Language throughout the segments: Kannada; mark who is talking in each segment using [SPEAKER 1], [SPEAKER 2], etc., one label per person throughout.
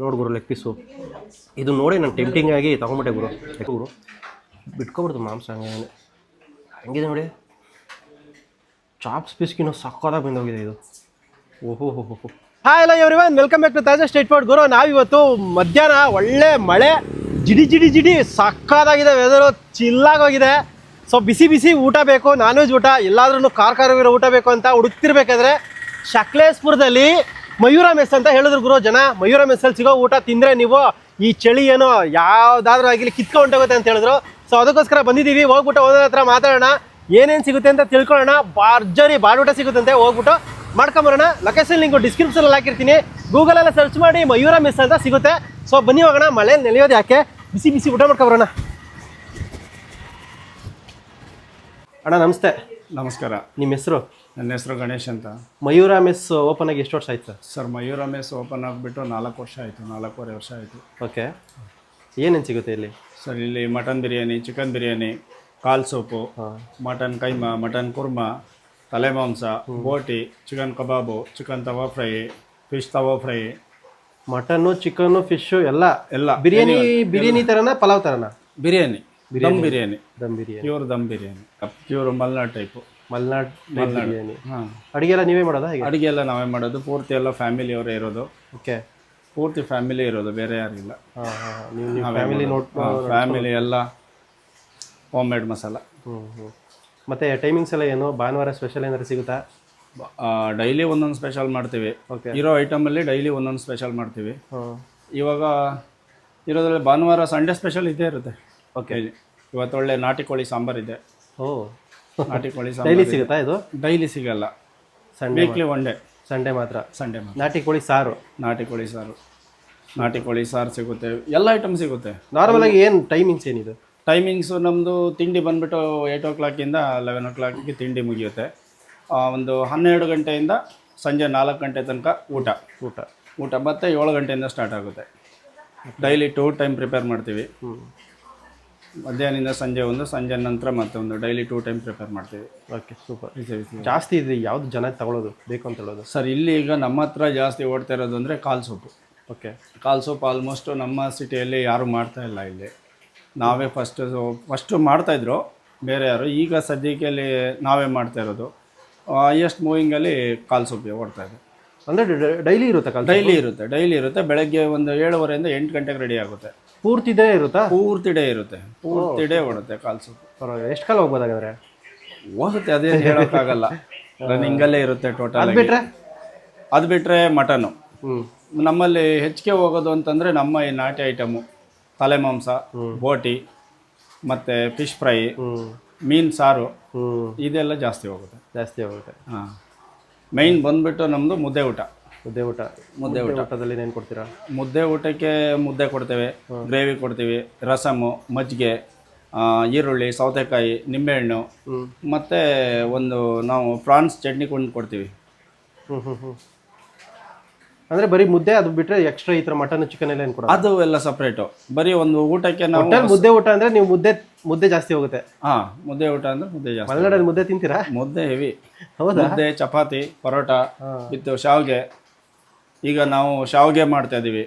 [SPEAKER 1] ನೋಡು ಗುರು ಲೆಗ್ ಪೀಸು ಇದು ನೋಡಿ ನಾನು ಟೆಂಪ್ಟಿಂಗ್ ಆಗಿ ತೊಗೊಂಬಿಟ್ಟೆ ಗುರು. ಗುರು ಬಿಟ್ಕೊಬಾರ್ದು ಮಾಂಸ ಹಂಗೆ ಹಂಗಿದೆ ನೋಡಿ? ಚಾಪ್ಸ್ ಪೀಸ್ಗಿನ್ನೂ ಸಕ್ಕತ್ತಾಗಿ ಬಂದೋಗಿದೆ ಇದು. ಓಹೋ, ಹೋ ಹೋ ಹಾಯ್ ಎಲ್ಲ everyone welcome back to Taaza state Ford ಗುರು, ನಾವಿವತ್ತು ಮಧ್ಯಾಹ್ನ ಒಳ್ಳೆ ಮಳೆ, ಜಿಡಿ ಜಿಡಿ ಜಿಡಿ ಸಕ್ಕತ್ತಾಗಿದೆ ವೆದರು ಚಿಲ್ಲಾಗೋಗಿದೆ ಸೊ ಬಿಸಿ ಬಿಸಿ ಊಟ ಬೇಕು ನಾನ್ ವೆಜ್ ಊಟ ಎಲ್ಲಾದ್ರೂ ಖಾರವಿರೋ ಊಟ ಬೇಕು ಅಂತ ಹುಡುಕ್ತಿರ್ಬೇಕಾದ್ರೆ ಶಕ್ಲೇಶ್ಪುರದಲ್ಲಿ ಮಯೂರ ಮೆಸ್ ಅಂತ ಹೇಳಿದ್ರು ಗುರು ಜನ ಮಯೂರ ಮೆಸ್ಸಲ್ಲಿ ಸಿಗೋ ಊಟ ತಿಂದರೆ ನೀವು ಈ ಚಳಿ ಏನೋ ಯಾವ್ದಾದ್ರೂ ಆಗಿಲಿ ಕಿತ್ಕೊಂಡೋಗುತ್ತೆ ಅಂತ ಹೇಳಿದ್ರು. ಸೊ ಅದಕ್ಕೋಸ್ಕರ ಬಂದಿದ್ದೀವಿ. ಹೋಗ್ಬಿಟ್ಟು ಒಂದೊಂದು ಹತ್ರ ಮಾತಾಡೋಣ. ಏನೇನು ಸಿಗುತ್ತೆ ಅಂತ ತಿಳ್ಕೊಳ್ಳೋಣ. ಬಾರ್ಜರಿ ಬಾಡೂಟ ಸಿಗುತ್ತಂತೆ. ಹೋಗ್ಬಿಟ್ಟು ಮಾಡ್ಕೊಂಬರೋಣ. ಲೊಕೇಶನ್ ಲಿಂಕು ಡಿಸ್ಕ್ರಿಪ್ಷನಲ್ಲಿ ಹಾಕಿರ್ತೀನಿ. ಗೂಗಲೆಲ್ಲ ಸರ್ಚ್ ಮಾಡಿ ಮಯೂರ ಮೆಸ್ ಅಂತ ಸಿಗುತ್ತೆ. ಸೊ ಬನ್ನಿ ಹೋಗೋಣ. ಮಳೆ ನೆಲೆಯೋದು ಯಾಕೆ? ಬಿಸಿ ಬಿಸಿ ಊಟ ಮಾಡ್ಕೊಂಬರೋಣ. ಅಣ್ಣ ನಮಸ್ತೆ.
[SPEAKER 2] ನಮಸ್ಕಾರ.
[SPEAKER 1] ನಿಮ್ಮ ಹೆಸರು?
[SPEAKER 2] ನನ್ನ ಹೆಸರು ಗಣೇಶ್ ಅಂತ.
[SPEAKER 1] ಮಯೂರ ಮೆಸ್ ಓಪನ್ ಆಗಿ ಎಷ್ಟು ವರ್ಷ ಆಯ್ತು sir?
[SPEAKER 2] Sir Mayura mess open ಆಗಿಬಿಟ್ಟು ನಾಲ್ಕು ವರ್ಷ ಆಯಿತು ನಾಲ್ಕೂವರೆ ವರ್ಷ ಆಯಿತು.
[SPEAKER 1] ಓಕೆ. ಏನೇನು ಸಿಗುತ್ತೆ ಇಲ್ಲಿ?
[SPEAKER 2] ಸರ್ ಇಲ್ಲಿ ಮಟನ್ ಬಿರಿಯಾನಿ ಚಿಕನ್ ಬಿರಿಯಾನಿ ಕಾಲ್ soup mutton keema mutton korma ತಲೆ ಮಾಂಸ ಬೋಟಿ chicken kebab chicken tawa fry fish tawa fry.
[SPEAKER 1] Mutton chicken fish ಎಲ್ಲ?
[SPEAKER 2] ಎಲ್ಲ
[SPEAKER 1] ಬಿರಿಯಾನಿ ಬಿರಿಯಾನಿ ಥರನ pulao ಥರನ
[SPEAKER 2] biryani dum biryani.
[SPEAKER 1] Dum biryani.
[SPEAKER 2] Pure dum biryani. Pure Malnad type.
[SPEAKER 1] Malnad Malnad. Biryani.
[SPEAKER 2] ಹಾಂ.
[SPEAKER 1] ಅಡುಗೆ ಎಲ್ಲ ನೀವೇ ಮಾಡೋದಾ ಹೇಗೆ?
[SPEAKER 2] ಅಡುಗೆ ಎಲ್ಲ ನಾವೇ ಮಾಡೋದು. ಪೂರ್ತಿ ಎಲ್ಲ ಫ್ಯಾಮಿಲಿಯವರೇ ಇರೋದು.
[SPEAKER 1] ಓಕೆ.
[SPEAKER 2] ಪೂರ್ತಿ ಫ್ಯಾಮಿಲಿ ಇರೋದು ಬೇರೆ ಯಾರಿಲ್ಲ
[SPEAKER 1] ಹಾಂ ಹಾಂ ನೀವು ಫ್ಯಾಮಿಲಿ ನೋಟ್
[SPEAKER 2] ಫ್ಯಾಮಿಲಿ ಎಲ್ಲ ಹೋಮ್ ಮೇಡ್ ಮಸಾಲ.
[SPEAKER 1] ಹ್ಞೂ ಹ್ಞೂ ಮತ್ತು ಟೈಮಿಂಗ್ಸ್ ಎಲ್ಲ ಏನು? ಭಾನುವಾರ ಸ್ಪೆಷಲ್ ಏನಾದ್ರು ಸಿಗುತ್ತಾ?
[SPEAKER 2] ಡೈಲಿ ಒಂದೊಂದು ಸ್ಪೆಷಲ್ ಮಾಡ್ತೀವಿ.
[SPEAKER 1] ಓಕೆ.
[SPEAKER 2] ಇರೋ ಐಟಮಲ್ಲಿ ಡೈಲಿ ಒಂದೊಂದು ಸ್ಪೆಷಲ್ ಮಾಡ್ತೀವಿ.
[SPEAKER 1] ಹಾಂ.
[SPEAKER 2] ಇವಾಗ ಇರೋದ್ರಲ್ಲಿ ಭಾನುವಾರ ಸಂಡೇ ಸ್ಪೆಷಲ್ ಇದೇ ಇರುತ್ತೆ.
[SPEAKER 1] ಓಕೆ.
[SPEAKER 2] ಇವತ್ತು ಒಳ್ಳೆ ನಾಟಿ ಕೋಳಿ ಸಾಂಬಾರ್ ಇದೆ.
[SPEAKER 1] ಓ.
[SPEAKER 2] ನಾಟಿ ಕೋಳಿ
[SPEAKER 1] ಡೈಲಿ ಸಿಗುತ್ತಾ ಇದು?
[SPEAKER 2] ಡೈಲಿ ಸಿಗಲ್ಲ.
[SPEAKER 1] Sunday
[SPEAKER 2] weekly one day
[SPEAKER 1] Sunday ಮಾತ್ರ.
[SPEAKER 2] ಸಂಡೇ ಮಾತ್ರ.
[SPEAKER 1] ನಾಟಿ ಕೋಳಿ ಸಾರು.
[SPEAKER 2] ನಾಟಿ ಕೋಳಿ ಸಾರು. ನಾಟಿ ಕೋಳಿ ಸಾರು ಸಿಗುತ್ತೆ. ಎಲ್ಲ ಐಟಮ್ ಸಿಗುತ್ತೆ.
[SPEAKER 1] ನಾರ್ಮಲ್ ಆಗಿ ಏನು ಟೈಮಿಂಗ್ಸ್ ಏನಿದೆ?
[SPEAKER 2] ಟೈಮಿಂಗ್ಸು ನಮ್ಮದು ತಿಂಡಿ ಬಂದುಬಿಟ್ಟು ಏಯ್ಟ್ ಓ ಕ್ಲಾಕಿಂದ ಲೆವೆನ್ ಓ ಕ್ಲಾಕಿಗೆ ತಿಂಡಿ ಮುಗಿಯುತ್ತೆ. ಒಂದು ಹನ್ನೆರಡು ಗಂಟೆಯಿಂದ ಸಂಜೆ ನಾಲ್ಕು ಗಂಟೆ ತನಕ ಊಟ.
[SPEAKER 1] ಊಟ.
[SPEAKER 2] ಊಟ ಮತ್ತು ಏಳು ಗಂಟೆಯಿಂದ ಸ್ಟಾರ್ಟ್ ಆಗುತ್ತೆ. ಡೈಲಿ ಟೂ ಟೈಮ್ ಪ್ರಿಪೇರ್ ಮಾಡ್ತೀವಿ. ಮಧ್ಯಾಹ್ನದಿಂದ ಸಂಜೆ ಒಂದು ಸಂಜೆ ನಂತರ ಒಂದು ಡೈಲಿ ಟೂ ಟೈಮ್ ಪ್ರಿಪೇರ್ ಮಾಡ್ತೀವಿ.
[SPEAKER 1] ಓಕೆ ಸೂಪರ್ ಜಾಸ್ತಿ ಇದೆ ಯಾವ್ದು ಜನ ತಗೊಳ್ಳೋದು? ಬೇಕು ಅಂತ ಹೇಳೋದು?
[SPEAKER 2] ಸರ್ ಇಲ್ಲಿ ಈಗ ನಮ್ಮ ಹತ್ರ ಜಾಸ್ತಿ ಓಡ್ತಾ ಇರೋದು ಅಂದರೆ ಕಾಲ್ ಸೂಪ್.
[SPEAKER 1] ಓಕೆ
[SPEAKER 2] ಕಾಲ್ ಸೂಪ್ ಆಲ್ಮೋಸ್ಟು ನಮ್ಮ ಸಿಟಿಯಲ್ಲಿ ಯಾರೂ ಮಾಡ್ತಾ ಇಲ್ಲ ಇಲ್ಲಿ. ನಾವೇ ಫಸ್ಟ್ ಫಸ್ಟು ಮಾಡ್ತಾಯಿದ್ರು ಬೇರೆ ಯಾರು. ಈಗ ಸದ್ಯಕ್ಕೆ ಅಲ್ಲಿ ನಾವೇ ಮಾಡ್ತಾ ಇರೋದು. ಹೈಯೆಸ್ಟ್ ಮೂವಿಂಗಲ್ಲಿ ಕಾಲ್ ಸೂಪ್ ಓಡ್ತಾ ಇದೆ.
[SPEAKER 1] ಅಂದರೆ ಡೈಲಿ ಇರುತ್ತೆ ಕಾಲ್
[SPEAKER 2] ಡೈಲಿ ಇರುತ್ತೆ ಡೈಲಿ ಇರುತ್ತೆ. ಬೆಳಗ್ಗೆ ಒಂದು ಏಳುವರೆಯಿಂದ ಎಂಟು ಗಂಟೆಗೆ ರೆಡಿ ಆಗುತ್ತೆ.
[SPEAKER 1] ಪೂರ್ತಿ ಡೇ ಇರುತ್ತಾ?
[SPEAKER 2] ಪೂರ್ತಿ ಡೇ ಇರುತ್ತೆ. ಪೂರ್ತಿ ಡೇ ಓಡುತ್ತೆ ಕಾಲ್
[SPEAKER 1] ಪರವಾಗಿಲ್ಲ. ಎಷ್ಟು ಕಾಲ ಹೋಗ್ಬೋದು ಹಾಗಾದ್ರೆ
[SPEAKER 2] ಹೋಗುತ್ತೆ ಹೇಳೋಕ್ಕಾಗಲ್ಲ. ಹೇಳೋಕ್ಕಾಗಲ್ಲ ರನ್ನಿಂಗಲ್ಲೇ ಇರುತ್ತೆ ಟೋಟಲ್
[SPEAKER 1] ಅದು ಬಿಟ್ರೆ?
[SPEAKER 2] ಅದು ಬಿಟ್ಟರೆ ಮಟನು ನಮ್ಮಲ್ಲಿ ಹೆಚ್ಚಿಗೆ ಹೋಗೋದು ಅಂತಂದರೆ ನಮ್ಮ ಈ ನಾಟಿ ಐಟಮು ತಲೆ ಮಾಂಸ ಬೋಟಿ ಮತ್ತು ಫಿಶ್ ಫ್ರೈ
[SPEAKER 1] ಮೀನ್
[SPEAKER 2] ಮೀನು ಸಾರು ಇದೆಲ್ಲ ಜಾಸ್ತಿ ಹೋಗುತ್ತೆ.
[SPEAKER 1] ಜಾಸ್ತಿ ಹೋಗುತ್ತೆ.
[SPEAKER 2] ಹಾಂ. ಮೈನ್ ಬಂದ್ಬಿಟ್ಟು ನಮ್ಮದು ಮುದ್ದೆ ಊಟ.
[SPEAKER 1] ಮುದ್ದೆ ಊಟ.
[SPEAKER 2] ಮುದ್ದೆ ಊಟ.
[SPEAKER 1] ಊಟದಲ್ಲಿ ಏನು ಕೊಡ್ತೀರಾ?
[SPEAKER 2] ಮುದ್ದೆ ಊಟಕ್ಕೆ ಮುದ್ದೆ ಕೊಡ್ತೇವೆ ಗ್ರೇವಿ ಕೊಡ್ತೀವಿ ರಸಮು ಮಜ್ಜಿಗೆ ಈರುಳ್ಳಿ ಸೌತೆಕಾಯಿ ನಿಂಬೆಹಣ್ಣು. ಮತ್ತೆ ಒಂದು ನಾವು ಪ್ರಾನ್ಸ್ ಚಟ್ನಿ ಕೊಂಡು ಕೊಡ್ತೀವಿ.
[SPEAKER 1] ಹ್ಞೂ ಹ್ಞೂ ಹ್ಞೂ ಅಂದರೆ ಬರೀ ಮುದ್ದೆ ಅದು ಬಿಟ್ಟರೆ ಎಕ್ಸ್ಟ್ರಾ ಈ ಥರ ಮಟನ್ ಚಿಕನ್ ಎಲ್ಲ ಏನು ಕೊಡೋದು
[SPEAKER 2] ಅದು ಎಲ್ಲ ಸಪ್ರೇಟು ಬರೀ ಒಂದು ಊಟಕ್ಕೆ ನಾವು
[SPEAKER 1] ಮುದ್ದೆ ಊಟ ಅಂದರೆ ನೀವು ಮುದ್ದೆ ಮುದ್ದೆ ಜಾಸ್ತಿ ಹೋಗುತ್ತೆ.
[SPEAKER 2] ಹಾಂ ಮುದ್ದೆ ಊಟ ಅಂದರೆ ಮುದ್ದೆ ಜಾಸ್ತಿ
[SPEAKER 1] ಮಲೆನಾಡಲ್ಲಿ ಮುದ್ದೆ ತಿಂತೀರಾ?
[SPEAKER 2] ಮುದ್ದೆ ಹೆವಿ.
[SPEAKER 1] ಹೌದಾ?
[SPEAKER 2] ಮುದ್ದೆ ಚಪಾತಿ ಪರೋಟ ವಿತ್ ಶಾವ್ಗೆ. ಈಗ ನಾವು ಶಾವಿಗೆ ಮಾಡ್ತಾ ಇದೀವಿ.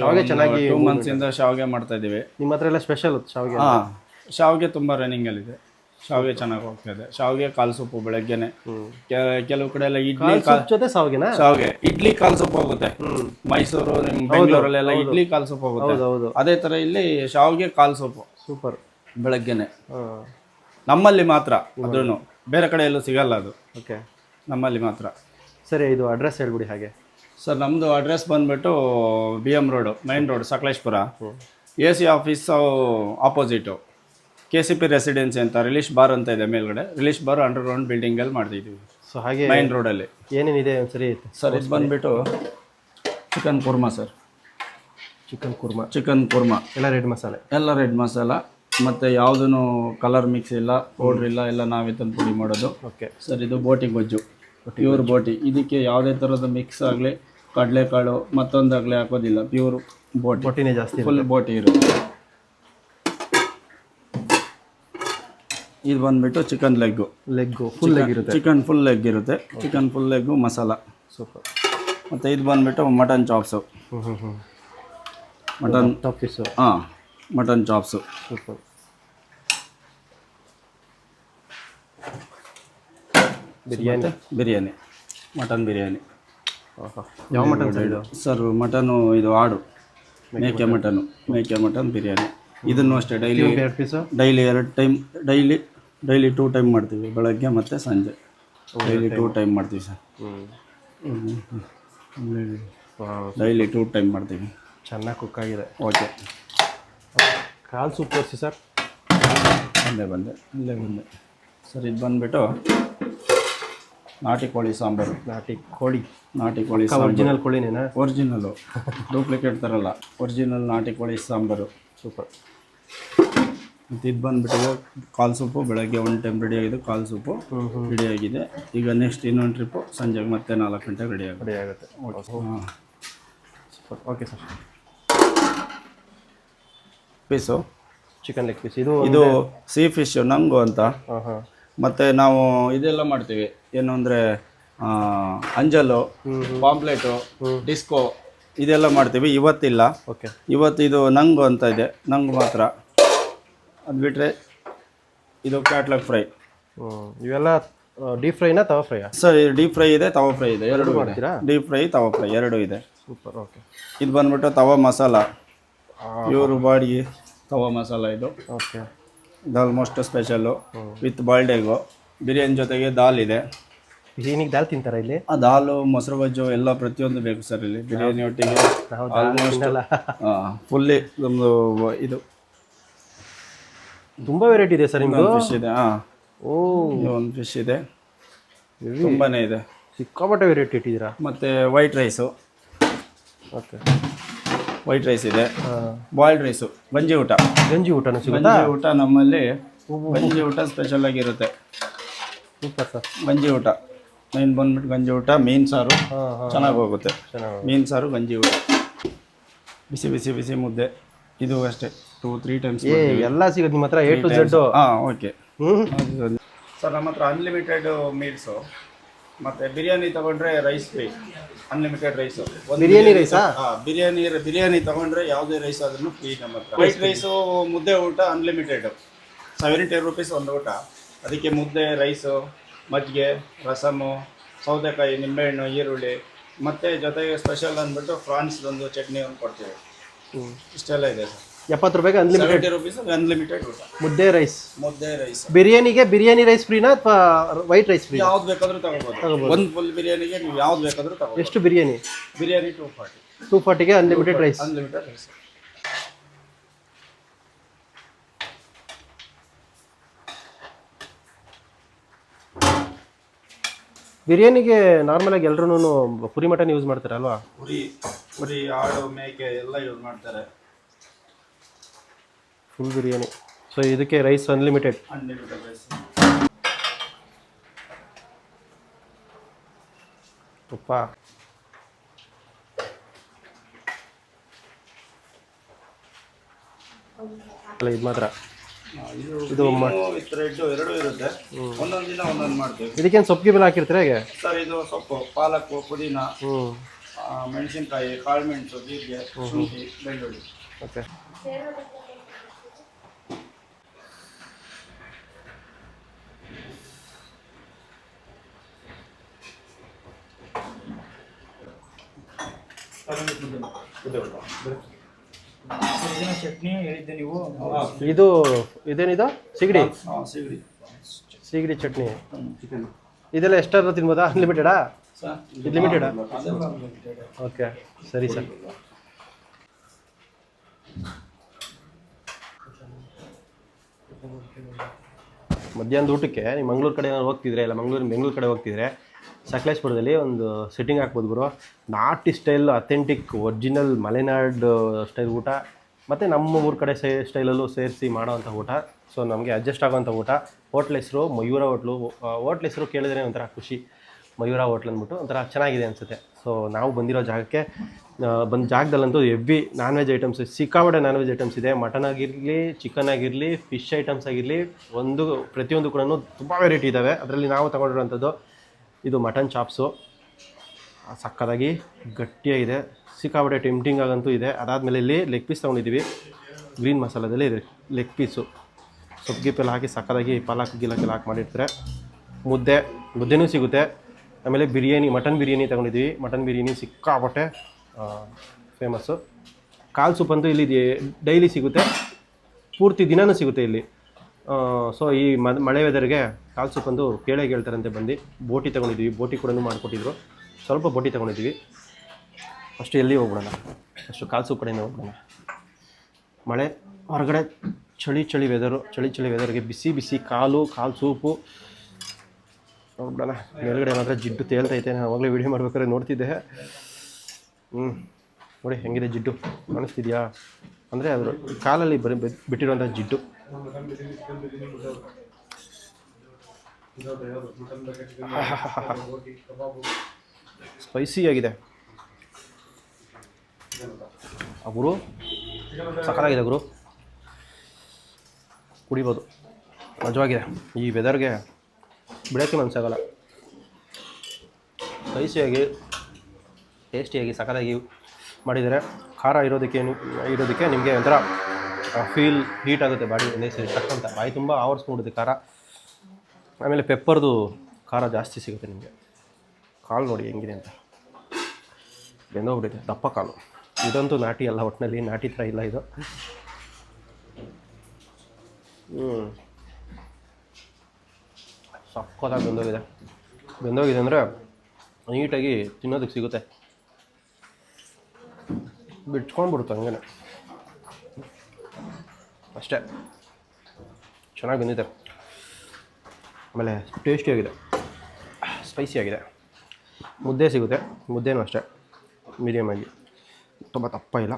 [SPEAKER 1] ಶಾವಿಗೆ ಚೆನ್ನಾಗಿ
[SPEAKER 2] ಟೂ ಮಂತ್ಸ್ ಇಂದ ಶಾವಿಗೆ ಮಾಡ್ತಾ ಇದೀವಿ.
[SPEAKER 1] ನಿಮ್ಮ ಹತ್ರ ಎಲ್ಲ ಸ್ಪೆಷಲ್ ಶಾವಿಗೆ
[SPEAKER 2] ಹಾ ಶಾವಿಗೆ ತುಂಬಾ ರನ್ನಿಂಗ್ ಅಲ್ಲಿ ಇದೆ. ಶಾವಿಗೆ ಚೆನ್ನಾಗಿ ಹೋಗ್ತಾ ಇದೆ. ಶಾವಿಗೆ ಕಾಲ್ ಸೊಪ್ಪು ಬೆಳಗ್ಗೆನೆ. ಕೆಲವು ಕಡೆ ಎಲ್ಲ ಇಡ್ಲಿ ಕಾಲ್
[SPEAKER 1] ಜೊತೆ ಶಾವಿಗೆನಾ?
[SPEAKER 2] ಶಾವಿಗೆ. ಇಡ್ಲಿ ಕಾಲ್ ಸೊಪ್ಪು ಹೋಗುತ್ತೆ. ಮೈಸೂರು ನಿಮ್ ಬೆಂಗಳೂರಲ್ಲೆಲ್ಲ ಇಡ್ಲಿ ಕಾಲ್ ಸೊಪ್ಪು ಹೋಗುತ್ತೆ.
[SPEAKER 1] ಹೌದು
[SPEAKER 2] ಅದೇ ತರ ಇಲ್ಲಿ ಶಾವಿಗೆ ಕಾಲ್ ಸೊಪ್ಪು
[SPEAKER 1] ಸೂಪರ್.
[SPEAKER 2] ಬೆಳಗ್ಗೆನೆ. ನಮ್ಮಲ್ಲಿ ಮಾತ್ರ ಅದ್ರೂ ಬೇರೆ ಕಡೆ ಎಲ್ಲೂ ಸಿಗಲ್ಲ ಅದು.
[SPEAKER 1] ಓಕೆ
[SPEAKER 2] ನಮ್ಮಲ್ಲಿ ಮಾತ್ರ.
[SPEAKER 1] ಸರಿ ಇದು ಅಡ್ರೆಸ್ ಹೇಳ್ಬಿಡಿ ಹಾಗೆ.
[SPEAKER 2] ಸರ್ ನಮ್ಮದು ಅಡ್ರೆಸ್ ಬಂದುಬಿಟ್ಟು B M road main road Sakleshpur. A C office opposite K C P residency ಅಂತ ರಿಲೀಶ್ ಬಾರ್ ಅಂತ ಇದೆ ಮೇಲ್ಗಡೆ. ರಿಲೀಶ್ ಬಾರ್ ಅಂಡರ್ ಗ್ರೌಂಡ್ ಬಿಲ್ಡಿಂಗಲ್ಲಿ ಮಾಡ್ತಿದ್ದೀವಿ
[SPEAKER 1] ಸೊ ಹಾಗೆ
[SPEAKER 2] ಮೈನ್ ರೋಡಲ್ಲಿ
[SPEAKER 1] ಏನೇನಿದೆ ಒಂದ್ಸರಿ
[SPEAKER 2] ಸರ್ ಇದು ಬಂದುಬಿಟ್ಟು chicken korma sir
[SPEAKER 1] chicken korma
[SPEAKER 2] chicken korma
[SPEAKER 1] ಎಲ್ಲ ರೆಡ್ ಮಸಾಲೆ
[SPEAKER 2] ಎಲ್ಲ ರೆಡ್ ಮಸಾಲ ಮತ್ತು ಯಾವುದೂ ಕಲರ್ ಮಿಕ್ಸ್ ಇಲ್ಲ ಪೌಡ್ರ್ ಇಲ್ಲ ಎಲ್ಲ ನಾವೇ ತಂದು ಪುಡಿ ಮಾಡೋದು.
[SPEAKER 1] ಓಕೆ
[SPEAKER 2] ಸರ್ ಇದು ಬೋಟಿ ಗೊಜ್ಜು. ಪ್ಯೂರ್ ಬೋಟಿ. ಇದಕ್ಕೆ ಯಾವುದೇ ಥರದ ಮಿಕ್ಸ್ ಆಗಲಿ ಕಡಲೆಕಾಳು ಮತ್ತೊಂದಾಗಲಿ ಹಾಕೋದಿಲ್ಲ ಪ್ಯೂರ್ ಬೋಟಿ.
[SPEAKER 1] ಬೋಟಿನೇ ಜಾಸ್ತಿ
[SPEAKER 2] ಫುಲ್ ಬೋಟಿ ಇರುತ್ತೆ. ಇದು ಬಂದ್ಬಿಟ್ಟು chicken leg
[SPEAKER 1] leg full leg ಇರುತ್ತೆ
[SPEAKER 2] ಚಿಕನ್ ಫುಲ್ ಲೆಗ್ ಇರುತ್ತೆ. Chicken full leg masala
[SPEAKER 1] super
[SPEAKER 2] ಮತ್ತು ಇದು ಬಂದ್ಬಿಟ್ಟು ಮಟನ್ ಚಾಪ್ಸು ಮಟನ್
[SPEAKER 1] ಟಾಪಿಸು ಪೀಸು
[SPEAKER 2] ಹಾಂ mutton chops
[SPEAKER 1] super biryani
[SPEAKER 2] biryani mutton biryani.
[SPEAKER 1] ಯಾವ ಮಟನ್ ಸರ್ ಇದು?
[SPEAKER 2] ಸರ್ ಮಟನು ಇದು ಆಡು. ಮೇಕೆ ಮಟನು. ಮೇಕೆ ಮಟನ್ ಬಿರಿಯಾನಿ. ಇದನ್ನು ಅಷ್ಟೇ ಡೈಲಿ
[SPEAKER 1] ಎರಡು ಪೀಸು
[SPEAKER 2] ಡೈಲಿ ಎರಡು time daily daily two time ಮಾಡ್ತೀವಿ. ಬೆಳಗ್ಗೆ ಮತ್ತು ಸಂಜೆ. Daily two time. ಮಾಡ್ತೀವಿ ಸರ್.
[SPEAKER 1] ಹ್ಞೂ
[SPEAKER 2] ಡೈಲಿ ಟೂ ಟೈಮ್ ಮಾಡ್ತೀವಿ.
[SPEAKER 1] ಚೆನ್ನಾಗಿ ಕುಕ್ ಆಗಿದೆ.
[SPEAKER 2] ಓಕೆ.
[SPEAKER 1] ಕಾಲು ಸೂಪ್ ತೋರಿಸಿ ಸರ್.
[SPEAKER 2] ಅಲ್ಲೇ ಬಂದೆ ಅಲ್ಲೇ ಬಂದೆ. ಸರ್ ಇದು ಬಂದುಬಿಟ್ಟು ನಾಟಿ ಕೋಳಿ ಸಾಂಬಾರು.
[SPEAKER 1] ನಾಟಿ ಕೋಳಿ.
[SPEAKER 2] ನಾಟಿ ಕೋಳಿ
[SPEAKER 1] ಒರಿಜಿನಲ್ ಕೋಳಿನೇನಾ?
[SPEAKER 2] ಒರಿಜಿನಲ್ಲು ಡೂಪ್ಲಿಕೇಟ್ ತರಲ್ಲ. ಒರಿಜಿನಲ್ ನಾಟಿ ಕೋಳಿ ಸಾಂಬಾರು.
[SPEAKER 1] ಸೂಪರ್
[SPEAKER 2] ಮತ್ತು ಇದು ಬಂದುಬಿಟ್ಟು ಕಾಲು ಸೂಪು ಬೆಳಗ್ಗೆ ಒನ್ ಟೈಮ್ ರೆಡಿ ಆಗಿದೆ ಕಾಲು ಸೂಪು ರೆಡಿ ಆಗಿದೆ. ಈಗ ನೆಕ್ಸ್ಟ್ ಇನ್ನೊಂದು ಟ್ರಿಪ್ಪು ಸಂಜೆಗೆ ಮತ್ತೆ ನಾಲ್ಕು ಗಂಟೆಗೆ ರೆಡಿ ಆಗುತ್ತೆ.
[SPEAKER 1] ರೆಡಿ ಆಗುತ್ತೆ.
[SPEAKER 2] ಹಾಂ.
[SPEAKER 1] Super okay sir
[SPEAKER 2] piece
[SPEAKER 1] chicken leg piece ಇದು
[SPEAKER 2] ಇದು ಸೀ ಫಿಶ್ ನಂಗು ಅಂತ.
[SPEAKER 1] ಹಾಂ ಹಾಂ.
[SPEAKER 2] ಮತ್ತು ನಾವು ಇದೆಲ್ಲ ಮಾಡ್ತೀವಿ. ಏನು ಅಂದರೆ ಅಂಜಲು ಪಾಂಪ್ಲೆಟು ಡಿಸ್ಕೋ ಇದೆಲ್ಲ ಮಾಡ್ತೀವಿ. ಇವತ್ತಿಲ್ಲ.
[SPEAKER 1] ಓಕೆ.
[SPEAKER 2] ಇವತ್ತು ಇದು ನಂಗು ಅಂತ ಇದೆ. ನಂಗು ಮಾತ್ರ. ಅದು ಬಿಟ್ಟರೆ ಇದು ಕ್ಯಾಟ್ಲಾಗ್ ಫ್ರೈ.
[SPEAKER 1] ಇವೆಲ್ಲ ಡೀಪ್ ಫ್ರೈನಾ ತವ ಫ್ರೈಯಾ?
[SPEAKER 2] ಸರ್ ಡೀಪ್ ಫ್ರೈ ಇದೆ ತವ ಫ್ರೈ ಇದೆ. ಎರಡು ಇದೆ.
[SPEAKER 1] ಮಾಡ್ತೀರಾ?
[SPEAKER 2] Deep fry tawa fry. ಎರಡು ಇದೆ.
[SPEAKER 1] Super okay.
[SPEAKER 2] ಇದು ಬಂದ್ಬಿಟ್ಟು ತವ ಮಸಾಲ. ಇವರು ಬಾಡಿಗೆ ತವ ಮಸಾಲ ಇದು.
[SPEAKER 1] ಓಕೆ.
[SPEAKER 2] ಇದು almost special with boiled egg biryani ಜೊತೆಗೆ ದಾಲ್ ಇದೆ.
[SPEAKER 1] ಬಿರಿಯಾನಿಗೆ ದಾಲ್ ತಿಂತಾರ ಇಲ್ಲಿ?
[SPEAKER 2] ಆ ದಾಲು ಮೊಸರು ಬಜ್ಜು ಎಲ್ಲ ಪ್ರತಿಯೊಂದು ಬೇಕು ಸರ್ ಇಲ್ಲಿ. ಬಿರಿಯಾನಿ ಒಟ್ಟಿಗೆ
[SPEAKER 1] ಆಲ್ಮೋಸ್ಟ್ ದಾಲ್ ತಿನ್ನಲ್ಲ.
[SPEAKER 2] ಫುಲ್ಲಿ ನಮ್ಮದು ಇದು.
[SPEAKER 1] ತುಂಬಾ ವೆರೈಟಿ ಇದೆ ಸರ್ ನಿಮ್ದು?
[SPEAKER 2] ಫಿಶ್ ಇದೆ ಹಾಂ
[SPEAKER 1] ಓ.
[SPEAKER 2] ಒಂದು ಫಿಶ್ ಇದೆ. ತುಂಬಾನೇ ಇದೆ.
[SPEAKER 1] ಸಿಕ್ಕಾಪಟ್ಟೆ ವೆರೈಟಿ ಇಟ್ಟಿದ್ದೀರಾ?
[SPEAKER 2] ಮತ್ತೆ white rice
[SPEAKER 1] okay
[SPEAKER 2] white rice ಇದೆ. ಬಾಯ್ಲ್ಡ್ ರೈಸು ಗಂಜಿ ಊಟ.
[SPEAKER 1] ಗಂಜಿ ಊಟ ಸಿಗುತ್ತಾ?
[SPEAKER 2] ಗಂಜಿ ಊಟ ನಮ್ಮಲ್ಲಿ ಗಂಜಿ ಊಟ ಸ್ಪೆಷಲ್ ಆಗಿರುತ್ತೆ.
[SPEAKER 1] Super sir.
[SPEAKER 2] ಗಂಜಿ ಊಟ. ಮೈನ್ ಬಂದ್ಬಿಟ್ಟು ಗಂಜಿ ಊಟ ಮೀನು ಸಾರು. ಚೆನ್ನಾಗಿ ಹೋಗುತ್ತೆ.
[SPEAKER 1] ಚೆನ್ನಾಗಿ
[SPEAKER 2] ಮೀನು ಸಾರು ಗಂಜಿ ಊಟ. ಬಿಸಿ ಬಿಸಿ ಬಿಸಿ ಮುದ್ದೆ. ಇದು ಅಷ್ಟೇ. ಟೂ ತ್ರೀ ಟೈಮ್ಸ್
[SPEAKER 1] ಏ ಎಲ್ಲ ಸಿಗುತ್ತೆ ನಿಮ್ಮ ಹತ್ರ ಎ ಟು ಜೆಡ್
[SPEAKER 2] ಹಾಂ ಓಕೆ ಸರ್ ನಮ್ಮ ಹತ್ರ ಅನ್ಲಿಮಿಟೆಡ್ ಮೀಲ್ಸು ಮತ್ತು ಬಿರಿಯಾನಿ ತಗೊಂಡ್ರೆ rice free unlimited rice
[SPEAKER 1] biryani ರೈಸಾ
[SPEAKER 2] biryani biryani ತಗೊಂಡ್ರೆ ಯಾವುದೇ ರೈಸ್ ಆದ್ರೂ ಫ್ರೀ ನಮ್ಮ ಹತ್ರ. ವೈಟ್ ರೈಸು ಮುದ್ದೆ ಊಟ ಅನ್ಲಿಮಿಟೆಡ್ ಸೆವೆಂಟಿ ಟೆನ್ ರುಪೀಸ್ ಒಂದು ಊಟ. ಅದಕ್ಕೆ ಮುದ್ದೆ ರೈಸು ಮಜ್ಜಿಗೆ ರಸಮು ಸೌತೆಕಾಯಿ ನಿಂಬೆಹಣ್ಣು ಈರುಳ್ಳಿ ಮತ್ತು ಜೊತೆಗೆ ಸ್ಪೆಷಲ್ ಅಂದ್ಬಿಟ್ಟು ಫ್ರಾನ್ಸ್ದೊಂದು ಚಟ್ನಿ ಒಂದು ಕೊಡ್ತೀವಿ.
[SPEAKER 1] ಹ್ಞೂ
[SPEAKER 2] ಇಷ್ಟೆಲ್ಲ ಇದೆ ಸರ್.
[SPEAKER 1] ಎಪ್ಪತ್ತು ರೂಪಾಯಿಗೆ ಅನ್ಲಿಮಿಟೆಡ್
[SPEAKER 2] ರುಪೀಸ್ ಅನ್ಲಿಮಿಟೆಡ್ ಊಟ.
[SPEAKER 1] ಮುದ್ದೆ ರೈಸ್
[SPEAKER 2] ಮುದ್ದೆ ರೈಸ್
[SPEAKER 1] ಬಿರಿಯಾನಿಗೆ ಬಿರಿಯಾನಿ ರೈಸ್ ಫ್ರೀನಾ ಅಥವಾ ವೈಟ್ ರೈಸ್ ಫ್ರೀ
[SPEAKER 2] ಯಾವ್ದು ಬೇಕಾದ್ರೂ ತಗೋಬೋದು. ಒಂದು ಫುಲ್ ಬಿರಿಯಾನಿಗೆ ನೀವು ಯಾವ್ದು ಬೇಕಾದ್ರೂ ತಗೋಬೋದು.
[SPEAKER 1] ಎಷ್ಟು biryani?
[SPEAKER 2] Biryani two forty
[SPEAKER 1] two ಫಾರ್ಟಿಗೆ unlimited rice
[SPEAKER 2] unlimited rice
[SPEAKER 1] ಬಿರಿಯಾನಿಗೆ ನಾರ್ಮಲಾಗಿ ಎಲ್ಲರೂ ಪುರಿ ಮಟನ್ ಯೂಸ್ ಮಾಡ್ತಾರೆ
[SPEAKER 2] ಅಲ್ವಾ ಪುರಿ ಪುರಿ ಆಡು ಮೇಕೆ ಎಲ್ಲ ಯೂಸ್ ಮಾಡ್ತಾರೆ.
[SPEAKER 1] ಫುಲ್ ಬಿರಿಯಾನಿ ಸೊ ಇದಕ್ಕೆ ರೈಸ್ ಅನ್ಲಿಮಿಟೆಡ್
[SPEAKER 2] ಅನ್ಲಿಮಿಟೆಡ್ ರೈಸ್
[SPEAKER 1] ತುಪ್ಪ ಅಲ್ಲ ಇದು ಮಾತ್ರ.
[SPEAKER 2] ಇದು ವಿತ್ ರೆಡ್ ಎರಡೂ ಇರುತ್ತೆ. ಒಂದೊಂದು ದಿನ ಒಂದೊಂದು ಮಾಡ್ತೀವಿ.
[SPEAKER 1] ಇದಕ್ಕೇನು ಸೊಪ್ಪು ಗಿಬಲ್ ಹಾಕಿರ್ತೀರಾ ಹೇಗೆ?
[SPEAKER 2] ಸರ್ ಇದು ಸೊಪ್ಪು ಪಾಲಕ್ ಪುದೀನ ಮೆಣಸಿನ್ಕಾಯಿ ಕಾಳುಮೆಣಸು ಜೀರಿಗೆ ಶುಂಠಿ ಬೆಳ್ಳುಳ್ಳಿ.
[SPEAKER 1] ಓಕೆ.
[SPEAKER 2] ಚಟ್ನಿ ಹೇಳಿದ್ದೆ ನೀವು
[SPEAKER 1] ಇದು ಇದೇನಿದು? ಸಿಗಡಿ?
[SPEAKER 2] ಸಿಗಡಿ.
[SPEAKER 1] ಸಿಗಡಿ ಚಟ್ನಿ. ಇದೆಲ್ಲ ಎಷ್ಟಾದ್ರೂ ತಿನ್ಬೋದಾ? ಅನ್ಲಿಮಿಟೆಡಾ ಇದು ಲಿಮಿಟೆಡಾ ಓಕೆ ಸರಿ ಸರ್. ಮಧ್ಯಾಹ್ನದ ಊಟಕ್ಕೆ ನೀವು ಮಂಗ್ಳೂರು ಕಡೆ ಏನಾದ್ರು ಹೋಗ್ತಿದ್ರೆ? ಇಲ್ಲ ಮಂಗ್ಳೂರು ಬೆಂಗಳೂರು ಕಡೆ ಹೋಗ್ತಿದ್ರೆ? ಸಕಲೇಶ್ಪುರದಲ್ಲಿ ಒಂದು ಸಿಟ್ಟಿಂಗ್ ಹಾಕ್ಬೋದು ಗುರು. ನಾಟಿ style authentic original Malenadu style ಊಟ. ಮತ್ತು ನಮ್ಮ ಊರ ಕಡೆ ಸೇ ಸ್ಟೈಲಲ್ಲೂ ಸೇರಿಸಿ ಮಾಡೋವಂಥ ಊಟ. ಸೊ ನಮಗೆ ಅಡ್ಜಸ್ಟ್ ಆಗೋವಂಥ ಊಟ. ಹೋಟ್ಲ್ ಹೆಸರು ಮಯೂರ ಹೋಟ್ಲು. ಹೋಟ್ಲ್ ಹೆಸರು ಕೇಳಿದ್ರೆ ಒಂಥರ ಖುಷಿ. ಮಯೂರ ಹೋಟ್ಲ್ ಅಂದ್ಬಿಟ್ಟು ಒಂಥರ ಚೆನ್ನಾಗಿದೆ ಅನಿಸುತ್ತೆ. ಸೊ ನಾವು ಬಂದಿರೋ ಜಾಗಕ್ಕೆ ಬಂದ ಜಾಗದಲ್ಲಂತೂ ಎವ್ವಿ ನಾನ್ ವೆಜ್ ಐಟಮ್ಸ್ ಸಿಕ್ಕಾಪಟ್ಟೆ ನಾನ್ ವೆಜ್ ಐಟಮ್ಸ್ ಇದೆ. ಮಟನ್ ಆಗಿರಲಿ ಚಿಕನ್ ಆಗಿರಲಿ ಫಿಶ್ ಐಟಮ್ಸ್ ಆಗಿರಲಿ, ಒಂದು, ಪ್ರತಿಯೊಂದು ಕೂಡ ತುಂಬ ವೆರೈಟಿ ಇದ್ದಾವೆ ಅದರಲ್ಲಿ ನಾವು ತಗೊಂಡಿರೋಂಥದ್ದು ಇದು ಮಟನ್ ಚಾಪ್ಸು. ಸಕ್ಕದಾಗಿ ಗಟ್ಟಿಯಾಗಿದೆ. ಸಿಕ್ಕಾಪಟ್ಟೆ ಟೆಂಪ್ಟಿಂಗ್ ಆಗಂತೂ ಇದೆ. ಅದಾದಮೇಲೆ ಇಲ್ಲಿ ಲೆಗ್ ಪೀಸ್ ತೊಗೊಂಡಿದ್ದೀವಿ. ಗ್ರೀನ್ ಮಸಾಲದಲ್ಲಿ ಇದೆ ಲೆಗ್ ಪೀಸು ಸೊಪ್ಪು ಗಿಪ್ಪೆಲ್ಲ ಹಾಕಿ ಸಕ್ಕದಾಗಿ ಪಾಲಕ್ ಗಿಲಕ್ಕೆಲ್ಲ ಹಾಕಿ ಮಾಡಿರ್ತಾರೆ. ಮುದ್ದೆ, ಮುದ್ದೆನೂ ಸಿಗುತ್ತೆ. ಆಮೇಲೆ ಬಿರಿಯಾನಿ, ಮಟನ್ ಬಿರಿಯಾನಿ ತೊಗೊಂಡಿದ್ದೀವಿ. ಮಟನ್ ಬಿರಿಯಾನಿ ಸಿಕ್ಕಾಪಟ್ಟೆ ಫೇಮಸ್ಸು ಕಾಲು ಸೂಪ್ ಅಂತೂ ಇಲ್ಲಿ ಡೈಲಿ ಸಿಗುತ್ತೆ. ಪೂರ್ತಿ ದಿನವೂ ಸಿಗುತ್ತೆ ಇಲ್ಲಿ. ಸೊ ಈ ಮಳೆ ವೆದರ್ಗೆ ಕಾಲು ಸೂಪ್ ಬಂದು ಕೇಳೇ ಕೇಳ್ತಾರಂತೆ ಬಂದು ಬೋಟಿ ತೊಗೊಂಡಿದ್ವಿ. ಬೋಟಿ ಕೂಡ ಮಾಡಿಕೊಟ್ಟಿದ್ರು. ಸ್ವಲ್ಪ ಬೋಟಿ ತೊಗೊಂಡಿದ್ವಿ. ಅಷ್ಟು ಎಲ್ಲಿ ಹೋಗ್ಬಿಡೋಣ? ಅಷ್ಟು ಕಾಲು ಸೂಪ್ ಕಡೆಯಿಂದ ಹೋಗ್ಬಿಡೋಣ. ಮಳೆ, ಹೊರಗಡೆ ಚಳಿ ಚಳಿ ವೆದರು ಚಳಿ ಚಳಿ ವೆದರ್ಗೆ ಬಿಸಿ ಬಿಸಿ ಕಾಲು ಕಾಲು ಸೂಪು. ನೋಡ್ಬಿಡೋಣ. ಮೇಲ್ಗಡೆ ಮಾತ್ರ ಜಿಡ್ಡು ತೇಲ್ತೈತೆ ನಾನು ಆವಾಗಲೇ ವೀಡಿಯೋ ಮಾಡ್ಬೇಕಾದ್ರೆ ನೋಡ್ತಿದ್ದೆ. ಹ್ಞೂ ನೋಡಿ, ಹೆಂಗಿದೆ ಜಿಡ್ಡು. ಕಾಣಿಸ್ತಿದ್ಯಾ? ಅಂದರೆ ಅದರ ಕಾಲಲ್ಲಿ ಬರೀ ಬಿಟ್ಟಿರುವಂಥ ಜಿಡ್ಡು. ಸ್ಪೈಸಿ ಆಗಿದೆ. ಗುರು ಸಕಾಲಾಗಿದೆ ಗುರು. ಕುಡಿಬೋದು. ಮಜವಾಗಿದೆ. ಈ ವೆದರ್ಗೆ ಬಿಡೋಕ್ಕೆ ಮನಸ್ಸಾಗಲ್ಲ ಸ್ಪೈಸಿಯಾಗಿ ಟೇಸ್ಟಿಯಾಗಿ ಸಖತ್ತಾಗಿ ಮಾಡಿದರೆ ಖಾರ ಇರೋದಕ್ಕೆ ಇರೋದಕ್ಕೆ ನಿಮಗೆ ಒಂಥರ ಫೀಲ್ ಹೀಟ್ ಆಗುತ್ತೆ ಬಾಡಿ ಟಕ್ ಅಂತ ಬಾಯಿ ತುಂಬ ಆವರಿಸ್ಕೊಂಡಿದೆ ಖಾರ. ಆಮೇಲೆ ಪೆಪ್ಪರ್ದು ಖಾರ ಜಾಸ್ತಿ ಸಿಗುತ್ತೆ ನಿಮಗೆ. ಕಾಲು ನೋಡಿ ಹೆಂಗಿದೆ ಅಂತ. ಬೆಂದೋಗ್ಬಿಟ್ಟಿದೆ, ದಪ್ಪ ಕಾಲು. ಇದಂತೂ ನಾಟಿ ಅಲ್ಲ ಒಟ್ಟಿನಲ್ಲಿ ನಾಟಿ ಥರ ಇಲ್ಲ ಇದು. ಹ್ಞೂ ಸಕ್ಕತ್ತಾಗಿ ಬೆಂದೋಗಿದೆ. ಬೆಂದೋಗಿದೆ ಅಂದರೆ ನೀಟಾಗಿ ತಿನ್ನೋದಕ್ಕೆ ಸಿಗುತ್ತೆ. ಬಿಟ್ಕೊಂಡ್ಬಿಡುತ್ತೆ ಹಂಗೆ ಅಷ್ಟೇ. ಚೆನ್ನಾಗಿ ಬಂದಿದೆ ಆಮೇಲೆ ಟೇಸ್ಟಿಯಾಗಿದೆ ಸ್ಪೈಸಿಯಾಗಿದೆ ಮುದ್ದೆ ಸಿಗುತ್ತೆ. ಮುದ್ದೆನೂ ಅಷ್ಟೇ. ಮೀಡಿಯಮ್ ಆಗಿ. ತುಂಬ ತಪ್ಪ ಇಲ್ಲ.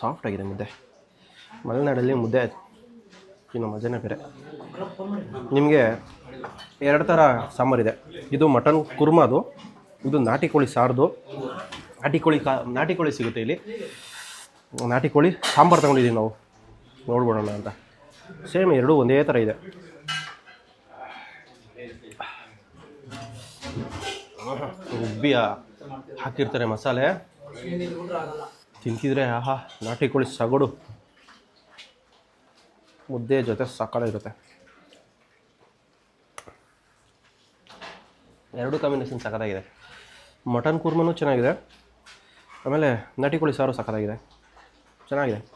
[SPEAKER 1] ಸಾಫ್ಟ್ ಆಗಿದೆ ಮುದ್ದೆ. ಮಲೆನಾಡಲ್ಲಿ ಮುದ್ದೆ ಇನ್ನು ಮಜಾನೇ ಬೇರೆ. ನಿಮಗೆ ಎರಡು ಥರ ಸಾಂಬಾರಿದೆ ಇದು. ಮಟನ್ ಕುರ್ಮಾದು ಇದು ನಾಟಿ ಕೋಳಿ ಸಾರ್ದು. ನಾಟಿ ಕೋಳಿ ಕಾ ನಾಟಿ ಕೋಳಿ ಸಿಗುತ್ತೆ ಇಲ್ಲಿ. ನಾಟಿ ಕೋಳಿ, ಸಾಂಬಾರು ತೊಗೊಂಡಿದ್ದೀವಿ ನಾವು. ನೋಡ್ಬಿಡೋಣ ಅಂತ. ಸೇಮ್ ಎರಡೂ ಒಂದೇ ಥರ ಇದೆ. ರುಬ್ಬಿ ಹಾಕಿರ್ತಾರೆ ಮಸಾಲೆ. ತಿಂತಿದ್ರೆ ಆಹಾ, ನಾಟಿ ಕೋಳಿ ಸಗಡು. ಮುದ್ದೆ ಜೊತೆ ಇರುತ್ತೆ. ಎರಡು ಕಾಂಬಿನೇಷನ್ ಸಕ್ಕತ್ತಾಗಿದೆ. ಮಟನ್ ಕುರ್ಮನೂ ಚೆನ್ನಾಗಿದೆ. ಆಮೇಲೆ ನಾಟಿ ಕೋಳಿ ಸಾರು ಸಕ್ಕತ್ತಾಗಿದೆ. ಚೆನ್ನಾಗಿದೆ.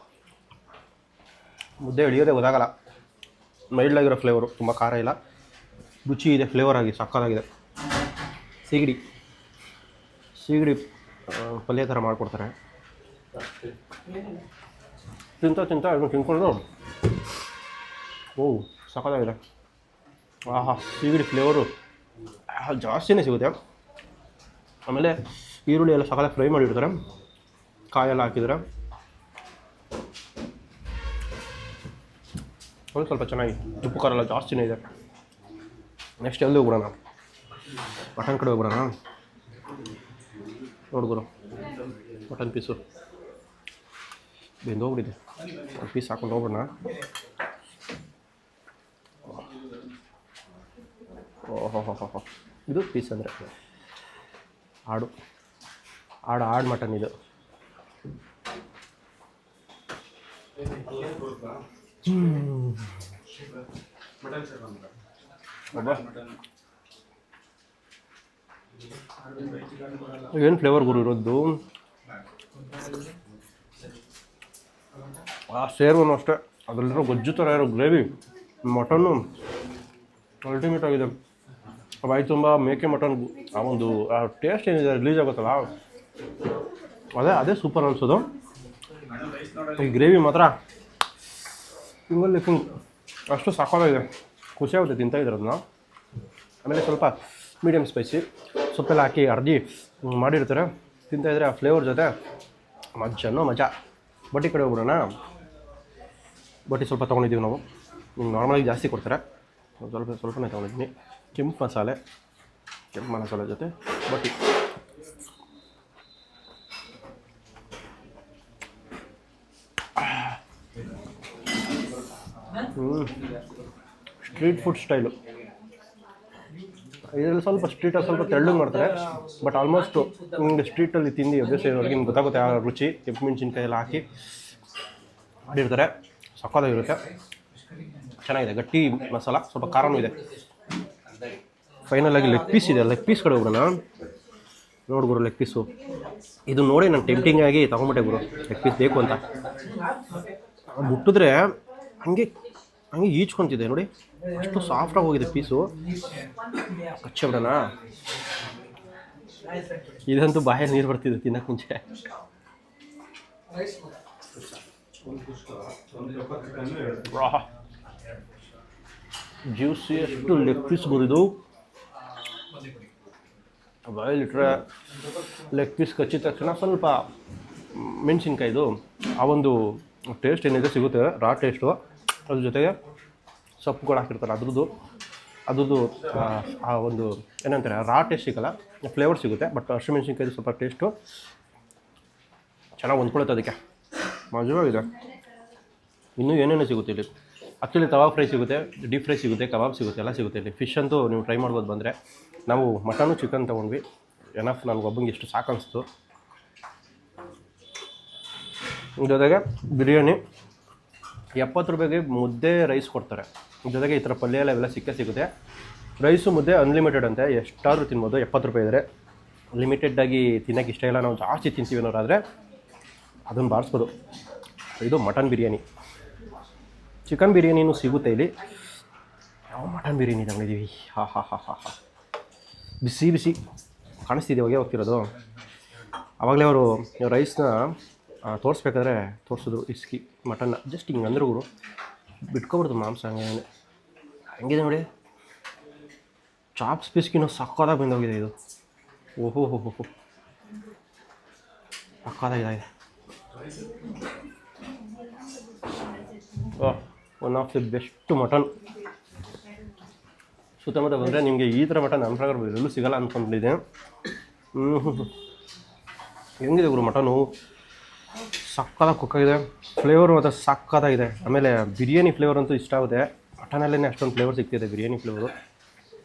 [SPEAKER 1] ಮುದ್ದೆ ಇಳಿಯೋದೇ ಗೊತ್ತಾಗಲ್ಲ. ಮೈಲ್ಡಾಗಿರೋ ಫ್ಲೇವರು ತುಂಬ ಖಾರ ಇಲ್ಲ. ರುಚಿ ಇದೆ ಫ್ಲೇವರ್ ಆಗಿ, ಸಕ್ಕತ್ತಾಗಿದೆ. ಸೀಗಡಿ. ಸೀಗಡಿ ಪಲ್ಯ ಥರ ಮಾಡಿಕೊಡ್ತಾರೆ. ತಿಂತ ತಿಂತ ಅದನ್ನು ತಿನ್ಕೊಂಡು, ಓಹ್, ಸಕ್ಕತ್ತಾಗಿದೆ. ಆಹಾ, ಸೀಗಡಿ ಫ್ಲೇವರು ಜಾಸ್ತಿನೇ ಸಿಗುತ್ತೆ. ಆಮೇಲೆ ಈರುಳ್ಳಿ ಎಲ್ಲ ಸಕ್ಕತ್ತಾಗಿ ಫ್ರೈ ಮಾಡಿರ್ತಾರೆ ಕಾಯೆಲ್ಲ ಹಾಕಿದ್ರೆ. ಒಂದು ಸ್ವಲ್ಪ ಚೆನ್ನಾಗಿ ಉಪ್ಪು ಖಾರ ಎಲ್ಲ ಜಾಸ್ತಿನೇ ಇದೆ. ನೆಕ್ಸ್ಟ್ ಎಲ್ಲಿ ಹೋಗ್ಬಿಡೋಣ? ಮಟನ್ ಕಡೆ ಹೋಗ್ಬಿಡೋಣ? ನೋಡ್ಗುರು ಮಟನ್ ಪೀಸು ಬೆಂದು ಬೆಂದೋಗ್ಬಿಟ್ಟಿದೆ ಒಂದು ಪೀಸ್ ಹಾಕೊಂಡು ಹೋಗ್ಬಿಡೋಣ. ಓಹೋ ಹೋ ಹೋ ಇದು ಪೀಸ್ ಅಂದರೆ ಆಡು ಆಡು ಆಡು ಮಟನ್ ಇದು. ಏನು ಫ್ಲೇವರ್ ಗುರು ಇರೋದು? ಆ ಸೇರ್ವನು ಅಷ್ಟೇ. ಅದರಲ್ಲಿರೋ ಗೊಜ್ಜು ಥರ ಇರೋ ಗ್ರೇವಿ ಮಟನ್ನು ಅಲ್ಟಿಮೇಟ್ ಆಗಿದೆ. ಬಾಯಿ ತುಂಬ ಮೇಕೆ ಮಟನ್ ಆ ಒಂದು, ಆ ಟೇಸ್ಟ್ ಏನಿದೆ ರಿಲೀಸ್ ಆಗುತ್ತಲ್ಲ? ಅದೇ ಅದೇ ಸೂಪರ್ ಅನಿಸೋದು. ಈ ಗ್ರೇವಿ ಮಾತ್ರ ಸಿಂಗಲ್ ಫುಲ್ ಅಷ್ಟು ಸಾಕಾಗಿದೆ ಖುಷಿ ಆಗುತ್ತೆ ತಿಂತಾ ಇದ್ರೆ ಅದನ್ನ ಆಮೇಲೆ ಸ್ವಲ್ಪ ಮೀಡಿಯಮ್ ಸ್ಪೈಸಿ ಸೊಪ್ಪೆಲ್ಲ ಹಾಕಿ ಅರ್ಜಿ ಮಾಡಿರ್ತಾರೆ. ತಿಂತಾ ಇದ್ರೆ ಆ ಫ್ಲೇವರ್ ಜೊತೆ ಮಜ್ಜನೋ ಮಜಾ ಬಟ್ಟಿ ಕಡೆ ಹೋಗ್ಬಿಡೋಣ. ಬಟ್ಟಿ ಸ್ವಲ್ಪ ತೊಗೊಂಡಿದ್ದೀವಿ ನಾವು. ನಾರ್ಮಲಾಗಿ ಜಾಸ್ತಿ ಕೊಡ್ತಾರೆ. ಸ್ವಲ್ಪ ಸ್ವಲ್ಪನೇ ತೊಗೊಂಡಿದ್ದೀನಿ. ಕೆಂಪು ಮಸಾಲೆ ಕೆಂಪು ಮಸಾಲೆ ಜೊತೆ ಬಟ್ಟಿ ಹ್ಞೂ ಸ್ಟ್ರೀಟ್ ಫುಡ್ ಸ್ಟೈಲು ಇದರಲ್ಲಿ ಸ್ವಲ್ಪ ಸ್ಟ್ರೀಟಲ್ಲಿ ಸ್ವಲ್ಪ ತೆಳ್ಳಗೆ ಮಾಡ್ತಾರೆ ಬಟ್ ಆಲ್ಮೋಸ್ಟ್ ನಿಮಗೆ ಸ್ಟ್ರೀಟಲ್ಲಿ ತಿಂದು ಅಭ್ಯಾಸ ಇರೋರಿಗೆ ನಿಮ್ಗೆ ಗೊತ್ತಾಗುತ್ತೆ ಆ ರುಚಿ ಕೆಂಪು ಎಲ್ಲ ಹಾಕಿ ಮಾಡಿರ್ತಾರೆ. ಸಕ್ಕತ್ತಾಗಿರುತ್ತೆ ಚೆನ್ನಾಗಿದೆ. ಗಟ್ಟಿ ಮಸಾಲ, ಸ್ವಲ್ಪ ಖಾರನೂ ಇದೆ. ಫೈನಲಾಗಿ ಲೆಗ್ ಪೀಸ್ ಇದೆ. ಲೆಗ್ ಪೀಸ್ ಕಡೆ ಹೋಗೋಣ ನೋಡಿ ಗುರು ಲೆಗ್ ಪೀಸು ಇದು ನೋಡಿ ನಾನು ಟೆಂಪ್ಟಿಂಗ್ ಆಗಿ ತೊಗೊಂಬಿಟ್ಟೆ ಗುರು. ಲೆಗ್ ಪೀಸ್ ಬೇಕು ಅಂತ. ಮುಟ್ಟಿದ್ರೆ ಹಂಗೆ ಹಂಗೆ ಈಚ್ಕೊಂತಿದೆ ನೋಡಿ. ಅಷ್ಟು ಸಾಫ್ಟಾಗಿ ಹೋಗಿದೆ ಪೀಸು ಕಚ್ಚೆ ಬಿಡೋಣ. ಇದಂತೂ ಬಾಯಲ್ಲಿ ನೀರು ಬರ್ತಿದೆ ತಿನ್ನಕ್ಕೆ ಮುಂಚೆ. ಜ್ಯೂಸಿಯಷ್ಟು ಲೆಗ್ ಪೀಸ್ ಬರಿದು. ಬಾಯಲ್ಲಿಟ್ರೆ ಲೆಗ್ ಪೀಸ್ ಕಚ್ಚಿದ ತಕ್ಷಣ ಸ್ವಲ್ಪ ಮೆಣಸಿನ್ಕಾಯ್ದು. ಆ ಒಂದು ಟೇಸ್ಟ್ ಏನಿದೆ ಸಿಗುತ್ತೆ ರಾ ಟೇಸ್ಟು ಅದ್ರ ಜೊತೆಗೆ ಸೊಪ್ಪುಗಳು ಹಾಕಿರ್ತಾರೆ. ಅದ್ರದ್ದು ಅದ್ರದ್ದು ಆ, ಒಂದು ಏನಂತಾರೆ ರಾ ಟೇಸ್ಟ್ ಸಿಗಲ್ಲ ಫ್ಲೇವರ್ ಸಿಗುತ್ತೆ ಬಟ್ ಹಸಿಮೆಣ್ಸಿನ್ಕಾಯ್ದು ಸ್ವಲ್ಪ ಟೇಸ್ಟು ಚೆನ್ನಾಗಿ ಹೊಂದ್ಕೊಳುತ್ತೆ ಅದಕ್ಕೆ. ಮಜವಾಗಿದೆ ಇನ್ನೂ ಏನೇನು ಸಿಗುತ್ತೆ ಇಲ್ಲಿ? ಆ್ಯಕ್ಚುಲಿ ತವಾ ಫ್ರೈ ಸಿಗುತ್ತೆ ಡೀಪ್ ಫ್ರೈ ಸಿಗುತ್ತೆ ಕಬಾಬ್ ಸಿಗುತ್ತೆ ಎಲ್ಲ ಸಿಗುತ್ತೆ ಇಲ್ಲಿ. ಫಿಶ್ ಅಂತೂ ನೀವು ಟ್ರೈ ಮಾಡ್ಬೋದು ಬಂದರೆ. ನಾವು ಮಟನು ಚಿಕನ್ ತೊಗೊಂಡ್ವಿ. ಎನಫ್ ಇಷ್ಟು ಸಾಕು ಅನಿಸ್ತು ಜೊತೆಗೆ ಬಿರಿಯಾನಿ. ಎಪ್ಪತ್ತು ರೂಪಾಯಿಗೆ ಮುದ್ದೆ ರೈಸ್ ಕೊಡ್ತಾರೆ. ಜೊತೆಗೆ ಈ ಥರ ಪಲ್ಯ ಎಲ್ಲ ಇವೆಲ್ಲ ಸಿಕ್ಕೇ ಸಿಗುತ್ತೆ. ರೈಸು ಮುದ್ದೆ ಅನ್ಲಿಮಿಟೆಡ್ ಅಂತೆ. ಎಷ್ಟಾದರೂ ತಿನ್ಬೋದು. ಎಪ್ಪತ್ತು ರೂಪಾಯಿ ಇದ್ದರೆ ಲಿಮಿಟೆಡ್ಡಾಗಿ ತಿನ್ನೋಕ್ಕೆ ಇಷ್ಟ ಇಲ್ಲ. ನಾವು ಜಾಸ್ತಿ ತಿಂತೀವಿ ಅನ್ನೋರಾದರೆ ಅದನ್ನು ಬಾರಿಸ್ಬೋದು. ಇದು ಮಟನ್ ಬಿರಿಯಾನಿ. ಚಿಕನ್ ಬಿರಿಯಾನಿನೂ ಸಿಗುತ್ತೆ ಇಲ್ಲಿ. ನಾವು ಮಟನ್ ಬಿರಿಯಾನಿ ತಗೊಂಡಿದ್ದೀವಿ ಹಾ ಹಾ ಹಾ ಹಾ ಹಾ. ಬಿಸಿ ಬಿಸಿ. ಕಾಣಿಸ್ತಿದೆ ಹೋಗಿ ಹೋಗ್ತಿರೋದು. ಆವಾಗಲೇ ಅವರು ರೈಸ್ನ ತೋರಿಸ್ಬೇಕಾದ್ರೆ ತೋರಿಸಿದ್ರು, ಇಸ್ಕಿ ಮಟನ್ನ ಜಸ್ಟ್ ಹಿಂಗೆ ಅಂದ್ರೆ ಗುರು ಬಿಟ್ಕೊಬಿಡ್ತು ಮಾಂಸ ಹಂಗೆ ಹಂಗಿದೆ ನೋಡಿ. ಚಾಪ್ಸ್ ಪೀಸ್ಗಿನ ಸಕ್ಕದಾಗ ಬಂದೋಗಿದೆ ಇದು. ಓಹೋ, ಹೋ ಹೋ ಸಕ್ಕದಾಗಿದೆ one of the best mutton ಸುತ್ತಮುತ್ತ ಬಂದರೆ ನಿಮಗೆ ಈ ಥರ ಮಟನ್ ನನ್ನ ಪ್ರಕಾರ ಎಲ್ಲೂ ಸಿಗಲ್ಲ ಅಂದ್ಕೊಂಡಿದ್ದೆ ಹ್ಞೂ ಹೆಂಗಿದೆ ಗುರು ಮಟನು ಸಕ್ಕದಾಗಿ ಕುಕ್ಕಾಗಿದೆ. ಫ್ಲೇವರ್ ಮತ್ತು ಸಕ್ಕತ್ತಾಗಿದೆ ಆಮೇಲೆ ಬಿರಿಯಾನಿ ಫ್ಲೇವರ್ ಅಂತೂ ಇಷ್ಟ ಆಗುತ್ತೆ. ಮಟನಲ್ಲೇ ಅಷ್ಟೊಂದು ಫ್ಲೇವರ್ ಸಿಗ್ತಿದೆ ಬಿರಿಯಾನಿ ಫ್ಲೇವರು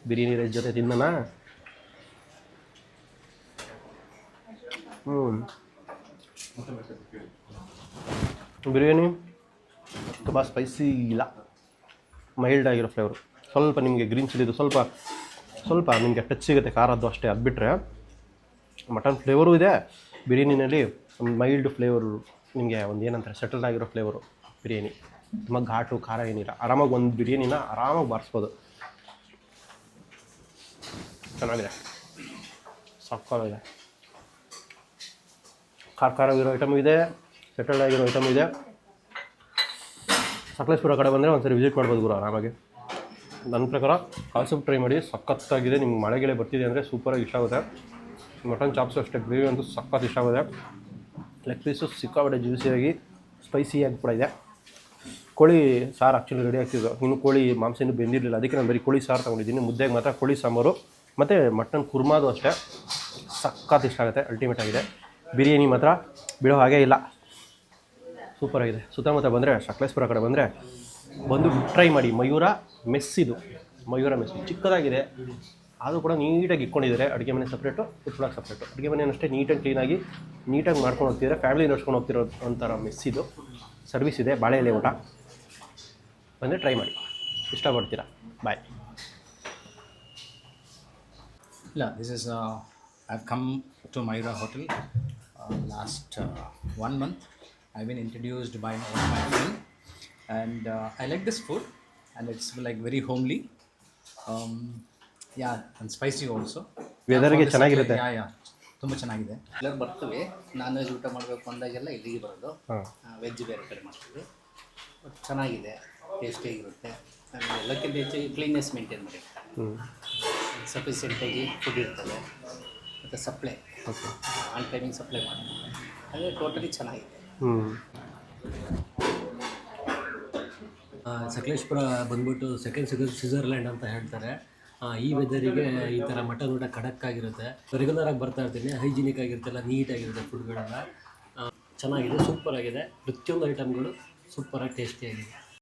[SPEAKER 1] ಬಿರಿಯಾನಿ ರೈಸ್ ಜೊತೆ ತಿನ್ನೋಣ ಹ್ಞೂ ಬಿರಿಯಾನಿ ತುಂಬ ಸ್ಪೈಸಿ ಇಲ್ಲ. ಮೈಲ್ಡ್ ಆಗಿರೋ ಫ್ಲೇವರು ಸ್ವಲ್ಪ ನಿಮಗೆ ಗ್ರೀನ್ ಚಿಲ್ಲಿದು ಸ್ವಲ್ಪ ಸ್ವಲ್ಪ ನಿಮಗೆ ಟಚ್ ಸಿಗುತ್ತೆ, ಖಾರದ್ದು ಅಷ್ಟೇ ಅದು ಬಿಟ್ಟರೆ ಮಟನ್ ಫ್ಲೇವರು ಇದೆ. ಬಿರಿಯಾನಿನಲ್ಲಿ ಮೈಲ್ಡ್ ಫ್ಲೇವರು ನಿಮಗೆ ಒಂದು ಏನಂತಾರೆ ಸೆಟಲ್ಡ್ ಆಗಿರೋ ಫ್ಲೇವರು ಬಿರಿಯಾನಿ. ತುಂಬ ಘಾಟು, ಖಾರ ಏನಿಲ್ಲ. ಆರಾಮಾಗಿ ಒಂದು ಬಿರಿಯಾನಿನ ಆರಾಮಾಗಿ ಬಾರಿಸ್ಬೋದು. ಚೆನ್ನಾಗಿದೆ. ಸಕ್ಕತ್ತಾಗಿದೆ. ಖಾರ ಖಾರವಿರೋ ಐಟಮ್ ಇದೆ. ಸೆಟಲ್ಡ್ ಆಗಿರೋ ಐಟಮ್ ಇದೆ. ಸಕಲೇಶ್ಪುರ ಕಡೆ ಬಂದರೆ ಒಂದ್ಸರಿ ವಿಸಿಟ್ ಮಾಡ್ಬೋದು ಗುರು ಆರಾಮಾಗಿ. ನನ್ನ ಪ್ರಕಾರ ಕಾನ್ಸೆಪ್ಟ್ ಟ್ರೈ ಮಾಡಿ ಸಖತ್ತಾಗಿದೆ ನಿಮ್ಗೆ ಮಳೆಗೆಳೆ ಬರ್ತಿದೆ ಅಂದರೆ ಸೂಪರಾಗಿ ಇಷ್ಟ ಆಗುತ್ತೆ. ಮಟನ್ ಚಾಪ್ಸು ಅಷ್ಟೇ ಗ್ರೇವಿ ಅಂತೂ ಸಖತ್ ಇಷ್ಟ ಆಗುತ್ತೆ. ಲೆಗ್ ಪೀಸು ಸಿಕ್ಕಾಬಿಟ್ಟೆ ಜ್ಯೂಸಿಯಾಗಿ, ಸ್ಪೈಸಿಯಾಗಿ ಕೂಡ ಇದೆ. ಕೋಳಿ ಸಾರು ಆ್ಯಕ್ಚುಲಿ ರೆಡಿ ಆಗ್ತಿದ್ದು ಇನ್ನು ಕೋಳಿ ಮಾಂಸ ಇನ್ನೂ ಬೆಂದಿರಲಿಲ್ಲ. ಅದಕ್ಕೆ ನಾನು ಬರೀ ಕೋಳಿ ಸಾರು ತೊಗೊಂಡಿದ್ದೀನಿ. ಮುದ್ದೆಗೆ ಮಾತ್ರ ಕೋಳಿ ಸಾಂಬಾರು, ಮತ್ತು ಮಟನ್ ಕುರ್ಮಾದು ಅಷ್ಟೇ. ಸಖತ್ ಇಷ್ಟ ಆಗುತ್ತೆ. ಅಲ್ಟಿಮೇಟ್ ಆಗಿದೆ. ಬಿರಿಯಾನಿ ಮಾತ್ರ ಬಿಡೋ ಹಾಗೇ ಇಲ್ಲ. ಸೂಪರ್ ಆಗಿದೆ. ಸುತ್ತಮುತ್ತ ಬಂದರೆ ಸಕಲೇಶ್ಪುರ ಕಡೆ ಬಂದರೆ, ಬಂದು ಟ್ರೈ ಮಾಡಿ. ಮಯೂರ ಮೆಸ್ಸಿದು. ಮಯೂರ ಮೆಸ್ಸು. ಚಿಕ್ಕದಾಗಿದೆ. ಅದು ಕೂಡ ನೀಟಾಗಿ ಇಟ್ಕೊಂಡಿದ್ದಾರೆ. ಅಡುಗೆ ಮನೆ ಸಪ್ರೇಟು ಉಟ್ಕೊಳಕ್ಕೆ ಸಪ್ರೇಟು ಅಡುಗೆ ಮನೆ ಅಷ್ಟೇ ನೀಟಾಗಿ ಕ್ಲೀನಾಗಿ ನೀಟಾಗಿ ಮಾಡ್ಕೊಂಡು ಹೋಗ್ತಿದ್ದಾರೆ. ಫ್ಯಾಮಿಲಿ ನಡ್ಸ್ಕೊಂಡು ಹೋಗ್ತಿರೋ ಒಂಥರ ಮಿಸ್ ಇದು. ಸರ್ವಿಸ್ ಇದೆ, ಬಾಳೆ ಎಲೆ ಊಟ. ಬಂದರೆ ಟ್ರೈ ಮಾಡಿ. ಇಷ್ಟಪಡ್ತೀರಾ? ಬಾಯ್
[SPEAKER 3] ಇಲ್ಲ this is I come to Maira hotel last one month I one introduced by my friend and I like this food and it's like very this food, and spicy also.
[SPEAKER 1] ವೆದರ್ಗೆ ಚೆನ್ನಾಗಿರುತ್ತೆ.
[SPEAKER 3] ಯಾ ಯಾ. ತುಂಬ ಚೆನ್ನಾಗಿದೆ. ಎಲ್ಲರೂ ಬರ್ತೀವಿ. ನಾನ್ ವೆಜ್ ಊಟ ಮಾಡಬೇಕು ಅಂದಾಗೆಲ್ಲ ಇಲ್ಲಿಗೆ ಬರೋದು. ವೆಜ್ ಬೇರೆ ಕಡೆ ಮಾಡ್ತೀವಿ. ಬಟ್ ಚೆನ್ನಾಗಿದೆ. ಟೇಸ್ಟಿಯಾಗಿರುತ್ತೆ ಆಮೇಲೆ ಎಲ್ಲಕ್ಕಿಂತ ಹೆಚ್ಚಾಗಿ ಕ್ಲೀನ್ನೆಸ್ ಮೇಂಟೈನ್ ಮಾಡಿರ್ತಾರೆ.
[SPEAKER 1] ಹ್ಞೂ
[SPEAKER 3] ಸಫಿಷಿಯೆಂಟಾಗಿ ಫುಡ್ ಇರ್ತದೆ. ಮತ್ತು supply
[SPEAKER 1] okay
[SPEAKER 3] on timing supply ಮಾಡ್ತಾರೆ ಹಾಗೆ ಟೋಟಲಿ ಚೆನ್ನಾಗಿದೆ.
[SPEAKER 4] ಸಕಲೇಶ್ಪುರ ಬಂದ್ಬಿಟ್ಟು ಸೆಕೆಂಡ್ ಸಿಗ ಸ್ವಿಝರ್ಲ್ಯಾಂಡ್ ಅಂತ ಹೇಳ್ತಾರೆ. ಈ ವೆದರಿಗೆ ಈ ಥರ ಮಟನ್ ಊಟ ಖಡಕ್ ಆಗಿರುತ್ತೆ. ರೆಗ್ಯುಲರ್ ಆಗಿ ಬರ್ತಾ ಇರ್ತೀನಿ. ಹೈಜಿನಿಕ್ ಆಗಿರುತ್ತೆಲ್ಲ ನೀಟಾಗಿರುತ್ತೆ ಫುಡ್ಗಳೆಲ್ಲ ಚೆನ್ನಾಗಿದೆ ಸೂಪರ್ ಆಗಿದೆ. ಪ್ರತಿಯೊಂದು ಐಟಮ್ಗಳು ಸೂಪರಾಗಿ ಟೇಸ್ಟಿಯಾಗಿದೆ